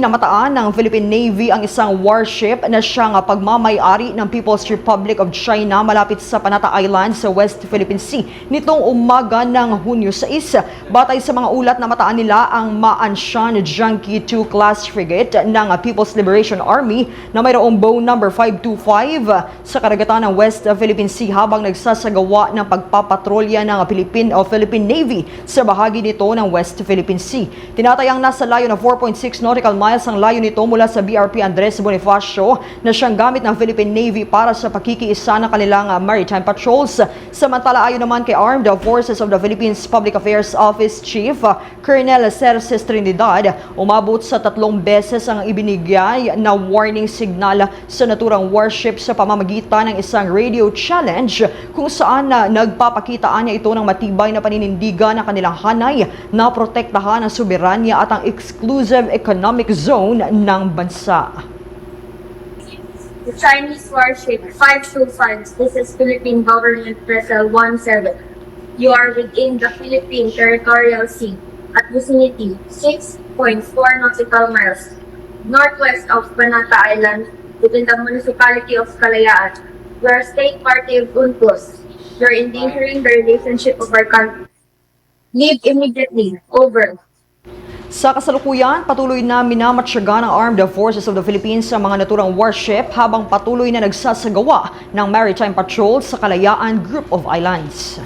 Namataan ng Philippine Navy ang isang warship na siyang pagmamayari ng People's Republic of China malapit sa Panata Island sa West Philippine Sea nitong umaga ng Hunyo 6. Batay sa mga ulat na mataan nila ang Maanshan Junkie 2 class frigate ng People's Liberation Army na mayroong bow number 525 sa karagatan ng West Philippine Sea habang nagsasagawa ng pagpapatrolya ng Philippine o Philippine Navy sa bahagi nito ng West Philippine Sea. Tinatayang nasa layo na 4.6 nautical miles ang layo nito mula sa BRP Andres Bonifacio na siyang gamit ng Philippine Navy para sa pakikiisa ng kanilang uh, maritime patrols. Samantala ayon naman kay Armed Forces of the Philippines Public Affairs Office Chief uh, Colonel Cerces Trinidad, umabot sa tatlong beses ang ibinigay na warning signal sa naturang warship sa pamamagitan ng isang radio challenge kung saan na nagpapakitaan niya ito ng matibay na paninindigan ng kanilang hanay na protektahan ang soberanya at ang exclusive economic zone ng bansa. The Chinese warship 525, this is Philippine Government Vessel 17. You are within the Philippine Territorial Sea at vicinity 6.4 nautical miles northwest of Banata Island within the municipality of Kalayaan, where state party of UNCLOS. You're endangering the relationship of our country. Leave immediately. Over. Sa kasalukuyan, patuloy na minamatsaga ng Armed Forces of the Philippines sa mga naturang warship habang patuloy na nagsasagawa ng maritime patrol sa Kalayaan Group of Islands.